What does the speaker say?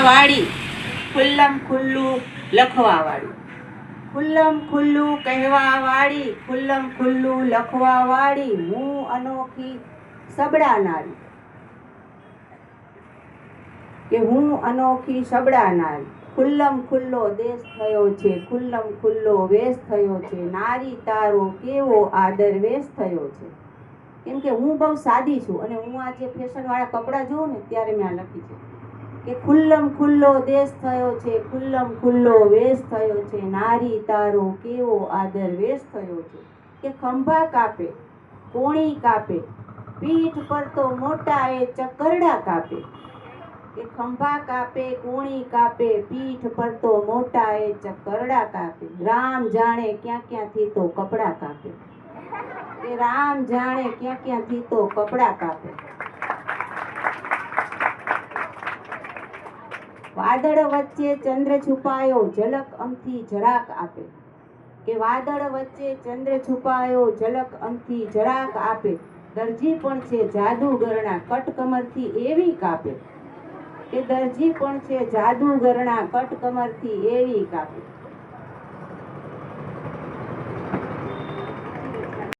વાળી. ખુલ્લમ ખુલ્લું લખવા વાળી. ખુલ્લમ ખુલ્લું કહેવા વાળી, ખુલ્લમ ખુલ્લું લખવા વાળી, હું અનોખી સબડાનારી. કે હું અનોખી સબડાનારી. ખુલ્લમ ખુલ્લો દેશ થયો છે, ખુલ્લમ ખુલ્લો વેશ થયો છે. નારી તારો કેવો આદર વેશ થયો છે? કેમ કે હું બહુ સાદી છું અને હું આ જે ફેશનવાળા કપડાં જોઉં ને, ત્યારે મેં આ લખી છે. કે ખુલ્લમ ખુલ્લો દેશ થયો છે, ખુલ્લમ ખુલ્લો વેશ થયો છે. નારી તારો કેવો આદર વેશ થયો છે? કે ખંભા કાપે, કોણી કાપે, પીઠ પર તો મોટા એ ચકરડા કાપે. કે ખંભા કાપે, કોણી કાપે, પીઠ પર તો મોટા એ ચકરડા કાપે. રામ જાણે ક્યાં ક્યાંથી તો કપડા કાપે. કે રામ જાણે ક્યાં ક્યાંથી તો કપડા કાપે. વાદળ વચ્ચે ચંદ્ર છુપાયો, ઝલક અંથી જરાક આપે. કે વાદળ વચ્ચે ચંદ્ર છુપાયો, ઝલક અંથી જરાક આપે. દરજી પણ છે જાદુગરણા, કટકમરથી એવી કાપે. કે દરજી પણ છે જાદુગરણા, કટકમરથી એવી કાપે.